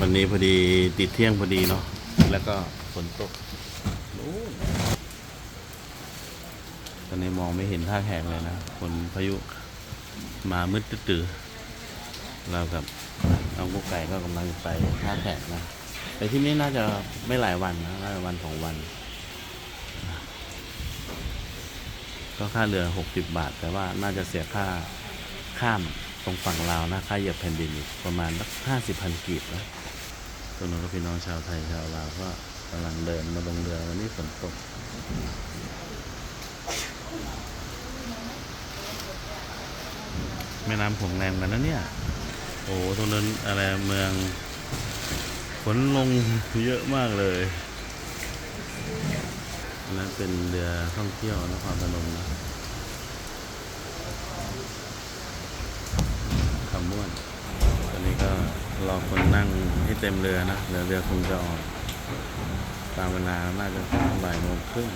วันนี้พอดีติดเที่ยงพอดีเนาะแล้วก็ฝนตกตอนนี้มองไม่เห็นท่าแขกเลยนะฝนพายุมามืดตื้อเรากับน้องกุ๊กไก่ก็กำลังไปท่าแขกนะไปที่นี่น่าจะไม่หลายวันนะน่าจะวันสองวัน ก็ค่าเรือหกสิบบาท แต่ว่าน่าจะเสียค่าข้ามตรงฝั่งลาวนะค่าเหยียบแผ่นดินอีกประมาณสักห้าสิบพันกีบนะ ตรงนั้นก็พี่น้องชาวไทยชาวลาวก็กำลังเดินมาลงเรือวันนี้ฝนตกแม่น้ำโขงแรงกันนะเนี่ย โอ้โหตรงนั้นอะไรเมืองฝนลงเยอะมากเลยอันนั้นเป็นเรือท่องเที่ยวนครพนมนะคำม่วนตอนนี้ก็ รอคนนั่งให้เต็มเรือนะเรือเรือคงจะออก ตามเวลาน่าจะประมาณบ่ายโมงครึ่ง